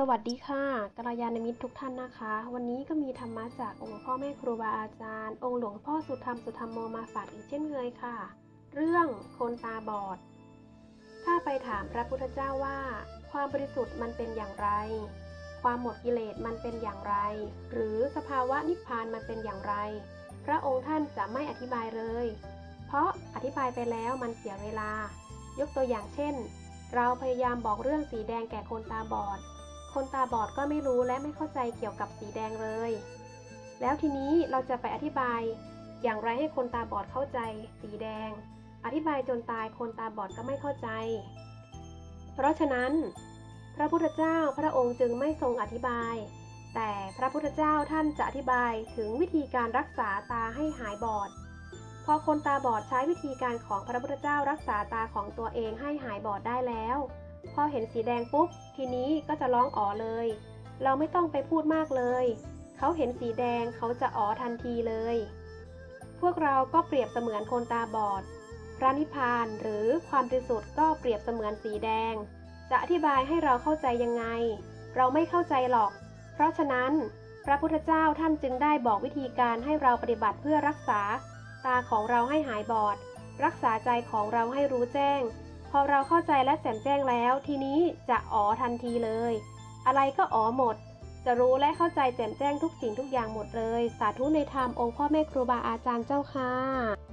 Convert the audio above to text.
สวัสดีค่ะกัลยาณมิตรทุกท่านนะคะ วันนี้ก็มีธรรมะจากองค์พ่อแม่ครูบาอาจารย์ องค์หลวงพ่อสุธรรมสุธรรมโมมาฝากอีกเช่นเคยค่ะ เรื่องคนตาบอด ถ้าไปถามพระพุทธเจ้าว่า ความบริสุทธิ์มันเป็นอย่างไร ความหมดกิเลสมันเป็นอย่างไร หรือสภาวะนิพพานมันเป็นอย่างไร พระองค์ท่านจะไม่อธิบายเลย เพราะอธิบายไปแล้วมันเสียเวลา ยกตัวอย่างเช่น เราพยายามบอกเรื่องสีแดงแก่คนตาบอด คนตาบอดก็ไม่รู้และไม่เข้าใจเกี่ยวกับสีแดงเลย แล้วทีนี้เราจะไปอธิบาย อย่างไรให้คนตาบอดเข้าใจ สีแดง อธิบายจนตายคนตาบอดก็ไม่เข้าใจ เพราะฉะนั้น พระพุทธเจ้าพระองค์จึงไม่ทรงอธิบาย แต่พระพุทธเจ้าท่านจะอธิบายถึงวิธีการรักษาตาให้หายบอดพอคนตาบอดใช้วิธีการของพระพุทธเจ้ารักษาตาของตัวเองให้หายบอดได้แล้ว พอเห็นสีแดงปุ๊บ ทีนี้ก็จะร้องอ๋อเลย เราไม่ต้องไปพูดมากเลย เขาเห็นสีแดงเขาจะอ๋อทันทีเลย พวกเราก็เปรียบเสมือนคนตาบอด พระนิพพานหรือความบริสุทธิ์ก็เปรียบเสมือนสีแดง จะอธิบายให้เราเข้าใจยังไง เราไม่เข้าใจหรอก เพราะฉะนั้น พระพุทธเจ้าท่านจึงได้บอกวิธีการให้เราปฏิบัติเพื่อรักษา ตาของเราให้หายบอด รักษาใจของเราให้รู้แจ้ง อเราเข้าใจและแจ่มแจ้งแล้ว ทีนี้จะอ๋อทันทีเลย อะไรก็อ๋อหมด จะรู้และเข้าใจแจ่มแจ้งทุกสิ่งทุกอย่างหมดเลย สาธุในธรรมองค์พ่อแม่ครูบาอาจารย์เจ้าค่ะ